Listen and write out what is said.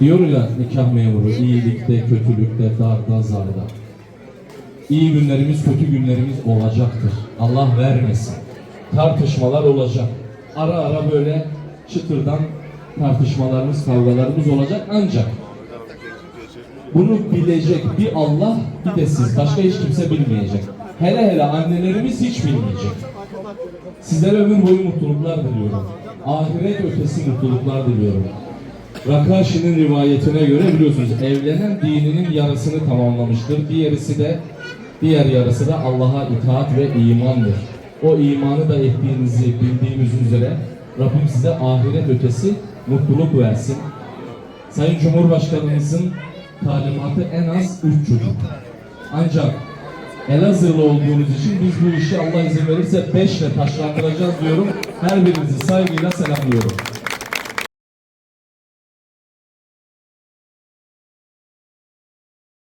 Diyor ya nikah memuru iyilikte, kötülükte, darda, zarda. İyi günlerimiz, kötü günlerimiz olacaktır. Allah vermesin. Tartışmalar olacak. Ara ara böyle çıtırdan tartışmalarımız, kavgalarımız olacak ancak bunu bilecek bir Allah bir de siz. Başka hiç kimse bilmeyecek. Hele hele annelerimiz hiç bilmeyecek. Sizlere ömür boyu mutluluklar diliyorum. Ahiret ötesi mutluluklar diliyorum. Rakashi'nin rivayetine göre biliyorsunuz evlenen dininin yarısını tamamlamıştır. Diğerisi de diğer yarısı da Allah'a itaat ve imandır. O imanı da ettiğinizi bildiğimiz üzere Rabbim size ahiret ötesi mutluluk versin. Sayın Cumhurbaşkanımızın talimatı en az 3 çocuk. Ancak Elazığlı olduğunuz için biz bu işi Allah izin verirse 5 ile taşlandıracağız diyorum. Her birinizi saygıyla selamlıyorum.